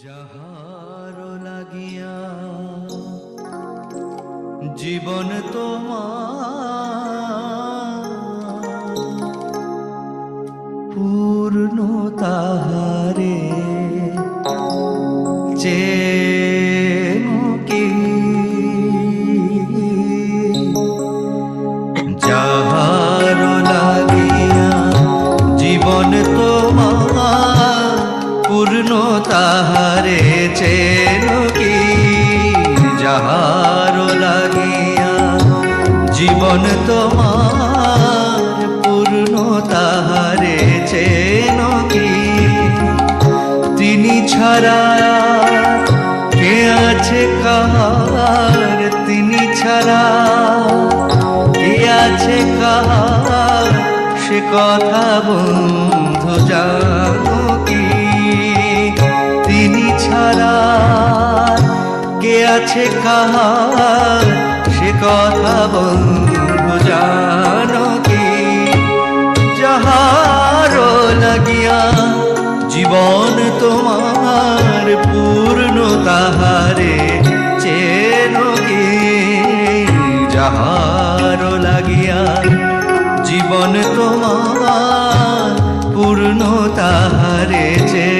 যাহার লাগিয়া জীবন তোমার পূর্ণ তাহারে কি? যাহার লাগিয়া জীবন তোমার পূর্ণ তাহারে চেনো কি? যাহার লাগিয়া জীবন তোমার পূর্ণ তাহারে চেনো কি? তিনি ছাড়া কে আছে কার তিনি ছাড়া কে আছে কার সে কথা বন্ধু জানো কি ছাড়া কে আছে কার সে কথা বন্ধু জানো কি? যাহার লাগিয়া জীবন তোমার পূর্ণ তাহারে চেনগে যাহার লাগিয়া জীবন তোমার পূর্ণ তাহারে চেনগে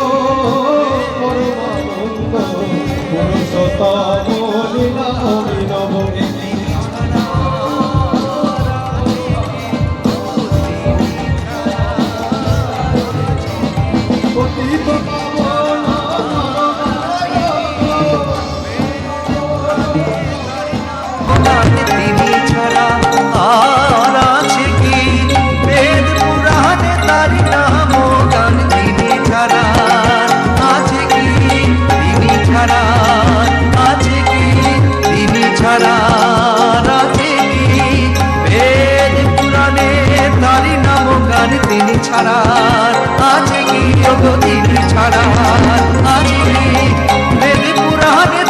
ছাড়ার, আছে কি জগদীর ছাড়ার? আছে কি বেদে পুরাণে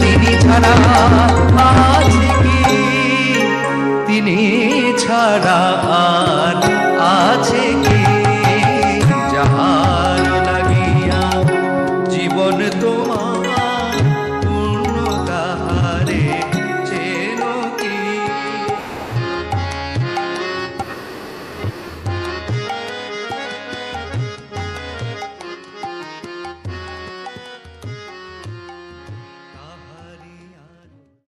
তিনি ছাড়া তিনি ছাড়া আর আছে কি